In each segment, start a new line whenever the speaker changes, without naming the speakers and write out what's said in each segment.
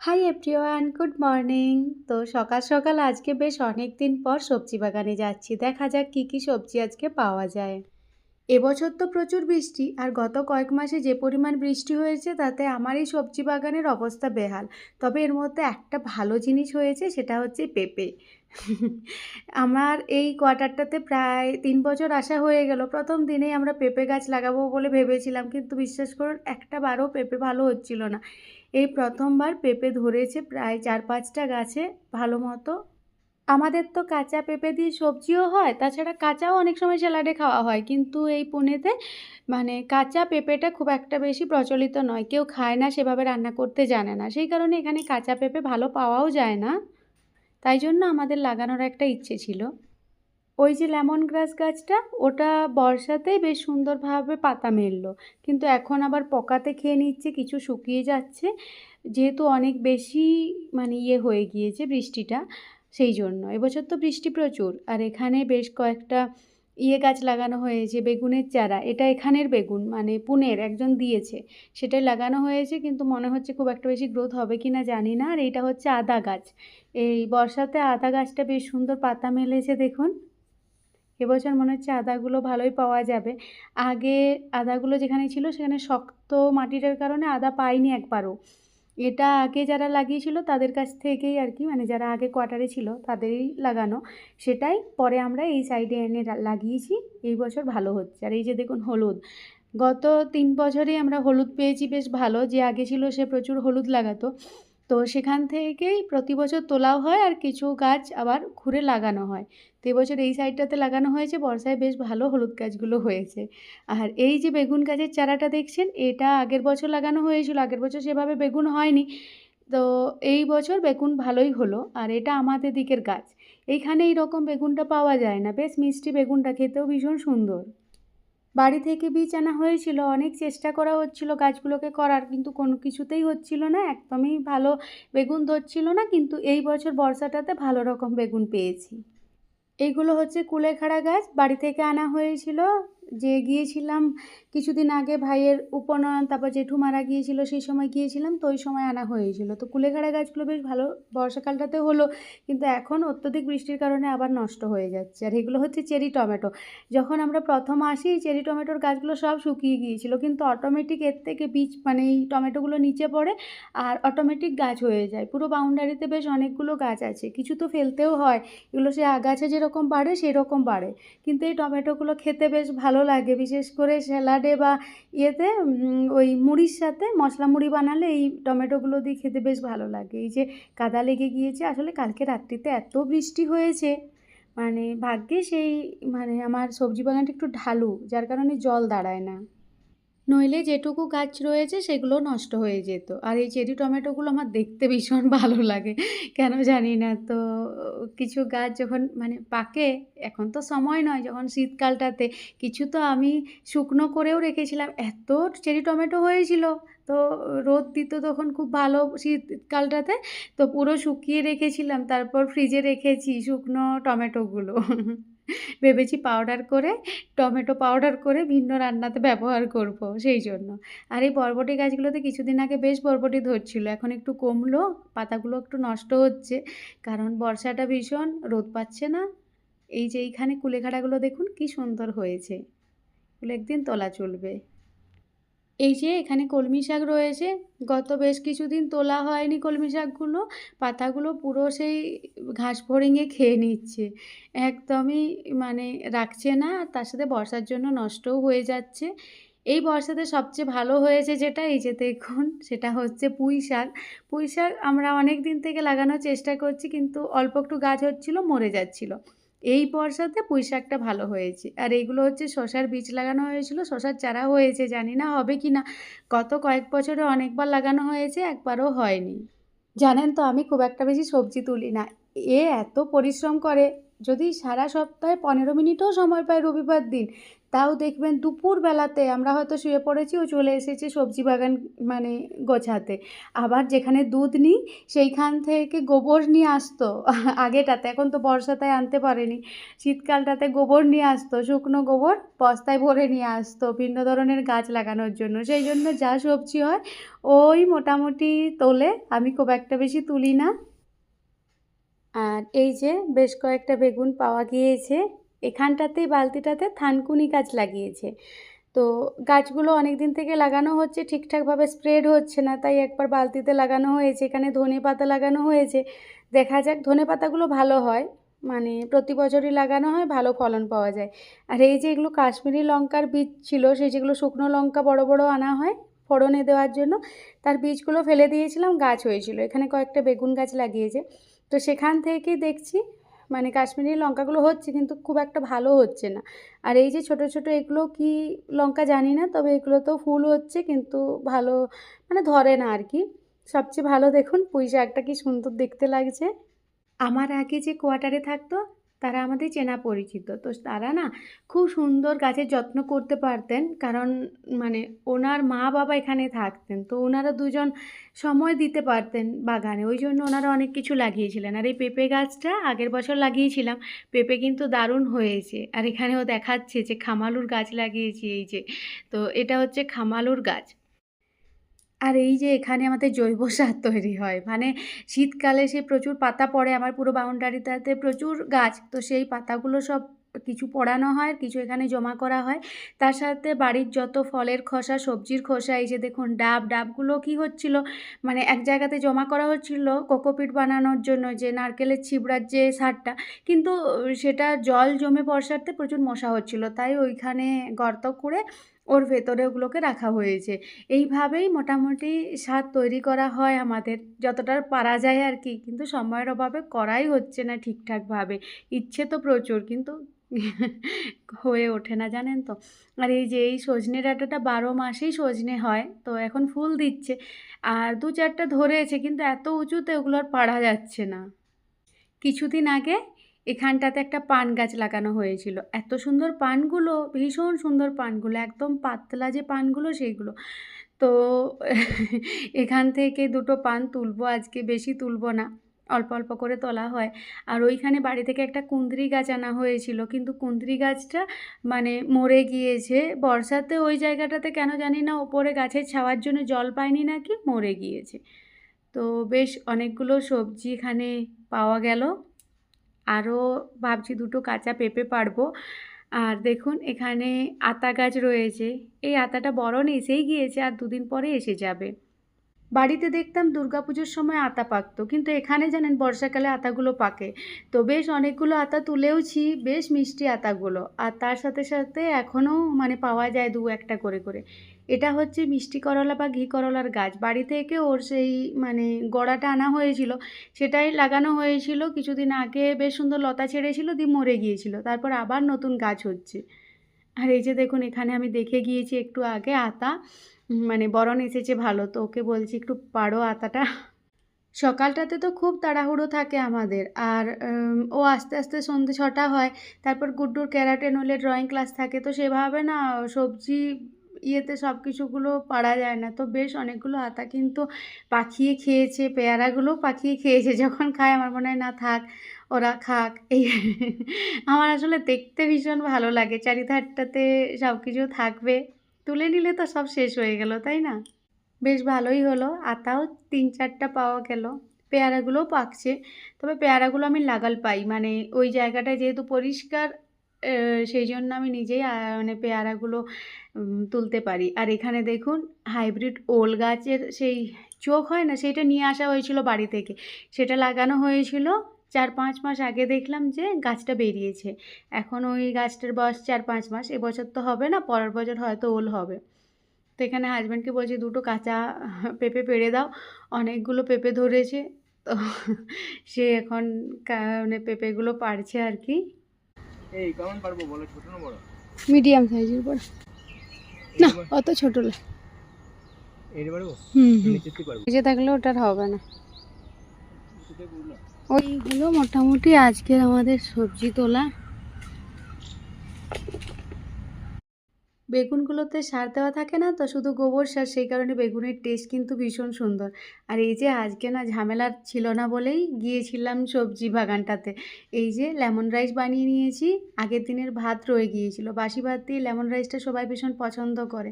Hi everyone good morning তো সকাল সকাল আজকে বেশ অনেক দিন পর সবজি বাগানে যাচ্ছি। দেখা যাক কি কি সবজি আজকে পাওয়া যায়। এবছর তো প্রচুর বৃষ্টি আর গত কয়েক মাসে যে পরিমাণ বৃষ্টি হয়েছে তাতে আমার এই সবজি বাগানের অবস্থা বেহাল। তবে এর মধ্যে একটা ভালো জিনিস হয়েছে, সেটা হচ্ছে পেঁপে। আমার এই কোয়ার্টারটাতে প্রায় তিন বছর আসা হয়ে গেল। প্রথম দিনেই আমরা পেঁপে গাছ লাগাবো বলে ভেবেছিলাম, কিন্তু বিশ্বাস করুন, একটা বারও পেঁপে ভালো হচ্ছিল না। এই প্রথমবার পেঁপে ধরেছে প্রায় চার পাঁচটা গাছে ভালো মতো আমাদের তো কাঁচা পেঁপে দিয়ে সবজিও হয়, তাছাড়া কাঁচাও অনেক সময় স্যালাডে খাওয়া হয়। কিন্তু এই পুনেতে মানে কাঁচা পেঁপেটা খুব একটা বেশি প্রচলিত নয়। কেউ খায় না, সেভাবে রান্না করতে জানে না। সেই কারণে এখানে কাঁচা পেঁপে ভালো পাওয়াও যায় না। তাই জন্য আমাদের লাগানোর একটা ইচ্ছে ছিল। ওই যে লেমন গ্রাস গাছটা, ওটা বর্ষাতেই বেশ সুন্দরভাবে পাতা মেললো। কিন্তু এখন আবার পোকাতে খেয়ে নিচ্ছে, কিছু শুকিয়ে যাচ্ছে। যেহেতু অনেক বেশি মানে ইয়ে হয়ে গিয়েছে বৃষ্টিটা সেই জন্য। এবছর তো বৃষ্টি প্রচুর। আর এখানে বেশ কয়েকটা ইয়ে গাছ লাগানো হয়েছে, বেগুনের চারা। এটা এখানের বেগুন মানে পুনের, একজন দিয়েছে। সেটাই লাগানো হয়েছে, কিন্তু মনে হচ্ছে খুব একটা বেশি গ্রোথ হবে কি না জানি না। আর এইটা হচ্ছে আদা গাছ। এই বর্ষাতে আদা গাছটা বেশ সুন্দর পাতা মেলেছে, দেখুন। এবছর মনে হচ্ছে আদাগুলো ভালোই পাওয়া যাবে। আগে আদাগুলো যেখানে ছিল, সেখানে শক্ত মাটিটার কারণে আদা পাইনি একবারও। এটা আগে যারা লাগিয়েছিল তাদের কাছ থেকেই আর কি মানে যারা আগে কোয়ার্টারে ছিল তাদেরই লাগানো। সেটাই পরে আমরা এই সাইডে এনে লাগিয়েছি, এই বছর ভালো হচ্ছে। আর এই যে দেখুন হলুদ, গত তিন বছরে আমরা হলুদ পেয়েছি, বেশ ভালো। যে আগে ছিল সে প্রচুর হলুদ লাগাতো। তো সেখান থেকেই প্রতি বছর তোলাও হয় আর কিছু গাছ আবার ঘুরে লাগানো হয়। তো এবছর এই সাইডটাতে লাগানো হয়েছে, বর্ষায় বেশ ভালো হলুদ গাছগুলো হয়েছে। আর এই যে বেগুন গাছের চারাটা দেখছেন, এটা আগের বছর লাগানো হয়েছিল, আগের বছর সেভাবে বেগুন হয়নি। তো এই বছর বেগুন ভালোই হলো আর এটা আমাদের দিকের গাছ। এইখানে এই রকম বেগুনটা পাওয়া যায় না, বেশ মিষ্টি বেগুনটা, খেতেও ভীষণ সুন্দর। বাড়ি থেকে বীজ আনা হয়েছিল, অনেক চেষ্টা করা হচ্ছিল গাছগুলোকে করার, কিন্তু কোনো কিছুতেই হচ্ছিল না, একদমই ভালো বেগুন ধরছিল না, কিন্তু এই বছর বর্ষাটাতে ভালো রকম বেগুন পেয়েছি। এইগুলো হচ্ছে কুলেখাড়া গাছ, বাড়ি থেকে আনা হয়েছিল যে গিয়েছিলাম কিছুদিন আগে ভাইয়ের উপনয়ন, তারপর জেঠু মারা গিয়েছিল, সেই সময় গিয়েছিলাম, তো ওই সময় আনা হয়েছিল। তো কুলেখাড়া গাছগুলো বেশ ভালো, বর্ষাকালটাতে হলো, কিন্তু এখন অত্যধিক বৃষ্টির কারণে আবার নষ্ট হয়ে যাচ্ছে। আর এগুলো হচ্ছে চেরি টমেটো। যখন আমরা প্রথম আসি চেরি টমেটোর গাছগুলো সব শুকিয়ে গিয়েছিল, কিন্তু অটোমেটিক এর থেকে বীজ মানে এই টমেটোগুলো নিচে পড়ে আর অটোমেটিক গাছ হয়ে যায়। পুরো বাউন্ডারিতে বেশ অনেকগুলো গাছ আছে। কিছু তো ফেলতেও হয়। এগুলো সে আগাছা যেরকম বাড়ে, সেরকম বাড়ে। কিন্তু এই টমেটোগুলো খেতে বেশ ভালো ভালো লাগে। বিশেষ করে স্যালাডে বা ইয়েতে ওই মুড়ির সাথে মশলা মুড়ি বানালে এই টমেটোগুলো দিয়ে খেতে বেশ ভালো লাগে। এই যে কাদা লেগে গিয়েছে, আসলে কালকে রাত্রিতে এত বৃষ্টি হয়েছে মানে ভাগ্যে সেই মানে আমার সবজি বাগানটা একটু ঢালু, যার কারণে জল দাঁড়ায় না। নইলে যেটুকু গাছ রয়েছে সেগুলো নষ্ট হয়ে যেত। আর এই চেরি টমেটোগুলো আমার দেখতে ভীষণ ভালো লাগে। কেন জানি না তো, কিছু গাছ যখন মানে পাকে, এখন তো সময় নয়, যখন শীতকালটাতে কিছু তো আমি শুকনো করেও রেখেছিলাম। এত চেরি টমেটো হয়েছিল, তো রোদ দিত তখন খুব ভালো শীতকালটাতে, তো পুরো শুকিয়ে রেখেছিলাম, তারপর ফ্রিজে রেখেছি শুকনো টমেটোগুলো। ভেবেছি পাউডার করে, টমেটো পাউডার করে ভিন্ন রান্নাতে ব্যবহার করব, সেই জন্য। আর এই বরবটি গাছগুলোতে কিছুদিন আগে বেশ বরবটি ধরছিল, এখন একটু কমলো, পাতাগুলো একটু নষ্ট হচ্ছে, কারণ বর্ষাটা ভীষণ, রোদ পাচ্ছে না। এই যে এইখানে কুলেখাড়াগুলো দেখুন, কি সুন্দর হয়েছে। একদিন তোলা চলবে। এই যে এখানে কলমি শাক রয়েছে, গত বেশ কিছুদিন তোলা হয়নি কলমি শাকগুলো, পাতাগুলো পুরো সেই ঘাস ফড়িংয়ে খেয়ে নিচ্ছে। একদমই মানে রাখছে না তার সাথে বর্ষার জন্য নষ্টও হয়ে যাচ্ছে। এই বর্ষাতে সবচেয়ে ভালো হয়েছে যেটা, এই যে দেখুন, সেটা হচ্ছে পুঁই শাক। পুঁই শাক আমরা অনেক দিন থেকে লাগানোর চেষ্টা করছি, কিন্তু অল্প একটু গাছ হচ্ছিল, মরে যাচ্ছিল। এই বর্ষাতে পুঁই শাকটা ভালো হয়েছে। আর এইগুলো হচ্ছে শশার বীজ লাগানো হয়েছিল, শশার চারা হয়েছে, জানি না হবে কি না। গত কয়েক বছরে অনেকবার লাগানো হয়েছে, একবারও হয়নি। জানেন তো, আমি খুব একটা বেশি সবজি তুলি না। এ এত পরিশ্রম করে, যদি সারা সপ্তাহে পনেরো মিনিটও সময় পায় রবিবার দিন তাও দেখবেন দুপুরবেলাতে আমরা হয়তো শুয়ে পড়েছি ও চলে এসেছে সবজি বাগান মানে গোছাতে। আবার যেখানে দুধ নিই সেইখান থেকে গোবর নিয়ে আসতো। আগেটাতে, এখন তো বর্ষাতায় আনতে পারেনি। শীতকালটাতে গোবর নিয়ে আসতো, শুকনো গোবর বস্তায় ভরে নিয়ে আসতো, ভিন্ন ধরনের গাছ লাগানোর জন্য। সেই জন্য যা সবজি হয় ওই মোটামুটি তোলে, আমি খুব একটা বেশি তুলি না। আর এই যে বেশ কয়েকটা বেগুন পাওয়া গিয়েছে। এখানটাতেই বালতিটাতে থানকুনি গাছ লাগিয়েছে। তো গাছগুলো অনেক দিন থেকে লাগানো হচ্ছে, ঠিকঠাকভাবে স্প্রেড হচ্ছে না, তাই একবার বালতিতে লাগানো হয়েছে, এখানে ধনে পাতা লাগানো হয়েছে। দেখা যাক, ধনে পাতাগুলো ভালো হয় মানে প্রতি বছরই লাগানো হয়, ভালো ফলন পাওয়া যায়। আর এই যে এগুলো কাশ্মীরি লঙ্কার বীজ ছিল, সেই যেগুলো শুকনো লঙ্কা বড় বড় আনা হয় ফোড়নে দেওয়ার জন্য, তার বীজগুলো ফেলে দিয়েছিলাম, গাছ হয়েছিল। এখানে কয়েকটা বেগুন গাছ লাগিয়েছে। তো সেখান থেকেই দেখছি মানে কাশ্মীরি লঙ্কাগুলো হচ্ছে, কিন্তু খুব একটা ভালো হচ্ছে না। আর এই যে ছোট ছোট এগুলো কি লঙ্কা জানি না, তবে এগুলো তো ফুল হচ্ছে, কিন্তু ভালো মানে ধরে না আর কি। সবচেয়ে ভালো দেখুন, পুঁই শাকটা কি সুন্দর দেখতে লাগছে। আমার আগে যে কোয়ার্টারে থাকতো তারা আমাদের চেনা পরিচিত। তো তারা না খুব সুন্দর গাছের যত্ন করতে পারতেন। কারণ মানে ওনার মা বাবা এখানে থাকতেন। তো ওনারা দুজন সময় দিতে পারতেন বাগানে। ওই জন্য ওনারা অনেক কিছু লাগিয়েছিলেন। আর এই পেঁপে গাছটা আগের বছর লাগিয়েছিলাম। পেঁপে কিন্তু দারুণ হয়েছে। আর এখানেও দেখাচ্ছে যে খামালুর গাছ লাগিয়েছি এই যে। তো এটা হচ্ছে খামালুর গাছ। আর এই যে এখানে আমাদের জৈব সার তৈরি হয় মানে শীতকালে সে প্রচুর পাতা পড়ে, আমার পুরো বাউন্ডারিটাতে প্রচুর গাছ, তো সেই পাতাগুলো সব কিছু পোড়ানো হয়, কিছু এখানে জমা করা হয়। তার সাথে বাড়ির যত ফলের খোসা, সবজির খোসা, এই যে দেখুন ডাব, ডাবগুলো কি হচ্ছিল মানে এক জায়গাতে জমা করা হচ্ছিল কোকোপিট বানানোর জন্য যে নারকেলের ছিবড়ার যে সারটা, কিন্তু সেটা জল জমে বর্ষাতে প্রচুর মশা হচ্ছিল, তাই ওইখানে গর্ত করে ওর ভেতরে ওগুলোকে রাখা হয়েছে। এইভাবেই মোটামুটি স্বাদ তৈরি করা হয় আমাদের। যতটা পারা যায় আর কি, কিন্তু সময়ের অভাবে করাই হচ্ছে না ঠিকঠাকভাবে। ইচ্ছে তো প্রচুর, কিন্তু হয়ে ওঠে না, জানেন তো। আর এই যে এই সজনে ডাঁটাটা বারো মাসেই সজনে হয়, তো এখন ফুল দিচ্ছে। আর দু চারটা ধরেছে, কিন্তু এত উঁচুতে ওগুলো আর পারা যাচ্ছে না। কিছুদিন আগে এখানটাতে একটা পান গাছ লাগানো হয়েছিল। এত সুন্দর পানগুলো, ভীষণ সুন্দর পানগুলো, একদম পাতলা যে পানগুলো সেইগুলো। তো এখান থেকে দুটো পান তুলবো, আজকে বেশি তুলবো না, অল্প অল্প করে তোলা হয়। আর ওইখানে বাড়ি থেকে একটা কুঁদরি গাছ আনা হয়েছিল, কিন্তু কুঁদরি গাছটা মানে মরে গিয়েছে। বর্ষাতে ওই জায়গাটাতে কেন জানি না, ওপরে গাছের ছাওয়ার জন্য জল পায়নি নাকি, মরে গিয়েছে। তো বেশ অনেকগুলো সবজি এখানে পাওয়া গেল। আরও ভাবছি দুটো কাঁচা পেঁপে পারব। আর দেখুন, এখানে আতা গাছ রয়েছে। এই আতাটা বরণ এসেই গিয়েছে আর দুদিন পরে এসে যাবে। বাড়িতে দেখতাম দুর্গাপুজোর সময় আতা পাকতো, কিন্তু এখানে জানেন বর্ষাকালে আতাগুলো পাকে। তো বেশ অনেকগুলো আতা তুলেওছি, বেশ মিষ্টি আতাগুলো। আর তার সাথে সাথে এখনও মানে পাওয়া যায় দু একটা করে করে। এটা হচ্ছে মিষ্টি করলা বা ঘি করলার গাছ। বাড়ি থেকে ওর সেই মানে গোড়াটা আনা হয়েছিল, সেটাই লাগানো হয়েছিল। কিছুদিন আগে বেশ সুন্দর লতা ছেড়েছিল, দিয়ে মরে গিয়েছিল। তারপর আবার নতুন গাছ হচ্ছে। আর এই যে দেখুন, এখানে আমি দেখে গিয়েছি একটু আগে আতা। মানে বরণ এসেছে ভালো, তো ওকে বলছি একটু পারো আতাটা। সকালটাতে তো খুব তাড়াহুড়ো থাকে আমাদের। আর ও আস্তে আস্তে সন্ধে ছটা হয়, তারপর গুড্ডুর ক্যারাটে নইলে ড্রয়িং ক্লাস থাকে, তো সেভাবে না সবজি ইয়েতে সব কিছুগুলো পারা যায় না। তো বেশ অনেকগুলো আতা কিন্তু পাখিয়ে খেয়েছে, পেয়ারাগুলোও পাখিয়ে খেয়েছে। যখন খায় আমার মনে হয়, না থাক, ওরা খাক। এই আমার আসলে দেখতে ভীষণ ভালো লাগে। চারিধারটাতে সব কিছু থাকবে। তুলে নিলে তো সব শেষ হয়ে গেল, তাই না? বেশ ভালোই হলো। আতাও তিন চারটা পাওয়া গেল। পেয়ারাগুলোও পাকছে। তবে পেয়ারাগুলো আমি লাগাল পাই। মানে ওই জায়গাটায় যেহেতু পরিষ্কার সেই জন্য আমি নিজেই মানে পেয়ারাগুলো তুলতে পারি। আর এখানে দেখুন, হাইব্রিড ওল গাছের সেই চোখ হয় না সেটা নিয়ে আসা হয়েছিল বাড়ি থেকে। সেটা লাগানো হয়েছিল চার পাঁচ মাস আগে দেখলাম যে গাছটা বেরিয়েছে। এখন ওই গাছটার বয়স চার পাঁচ মাস, এবছর তো হবে না, পরের বছর হয়তো ওল হবে। তো এখানে হাজব্যান্ডকে বলছি, দুটো কাঁচা পেঁপে পেড়ে দাও। অনেকগুলো পেঁপে ধরেছে। তো সে এখন মানে পেঁপেগুলো পারছে আর কি।
এই কেমন পারব বলো ছোট না বড়?
মিডিয়াম সাইজের বড় না অত ছোট না।
এইটা পারব
হুম।
নিচে পারব?
ভেজে থাকলে ওটার হবে না।
নিচে
ওই হলো মোটামুটি আজকের আমাদের সবজি তোলা। বেগুনগুলোতে সার দেওয়া থাকে না তো শুধু গোবর সার, সেই কারণে বেগুনের টেস্ট কিন্তু ভীষণ সুন্দর। আর এই যে আজকে না ঝামেলা ছিল না বলেই গিয়েছিলাম সবজি বাগানটাতে। এই যে লেমন রাইস বানিয়ে নিয়েছি, আগের দিনের ভাত রয়ে গিয়েছিল। বাসি ভাত দিয়ে লেমন রাইসটা সবাই ভীষণ পছন্দ করে।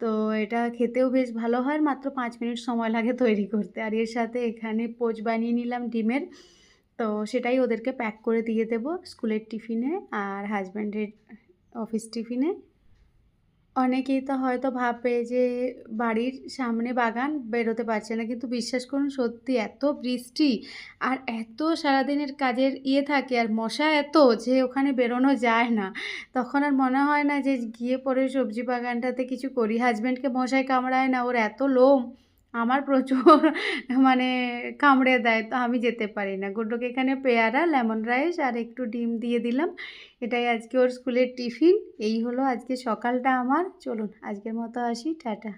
তো এটা খেতেও বেশ ভালো হয়, মাত্র পাঁচ মিনিট সময় লাগে তৈরি করতে। আর এর সাথে এখানে পোচ বানিয়ে নিলাম ডিমের। তো সেটাই ওদেরকে প্যাক করে দিয়ে দেব স্কুলের টিফিনে আর হাজব্যান্ডের অফিস টিফিনে। অনেকেই তো হয়তো ভাবে যে, বাড়ির সামনে বাগান বেরোতে পারছে না। কিন্তু বিশ্বাস করুন, সত্যি এত বৃষ্টি আর এত সারাদিনের কাজের ইয়ে থাকে আর মশা এত যে, ওখানে বেরোনো যায় না। তখন আর মনে হয় না যে, গিয়ে পরে সবজি বাগানটাতে কিছু করি। হাজব্যান্ডকে মশায় কামড়ায় না, ওর এত লোম। আমার প্রচুর মানে কামড়ে দেয়, তো আমি যেতে পারি না। গুড্ডুকে এখানে পেয়ারা, লেমন রাইস আর একটু ডিম দিয়ে দিলাম। এটাই আজকে ওর স্কুলের টিফিন। এই হলো আজকে সকালটা আমার। চলুন, আজকের মতো আসি। টাটা।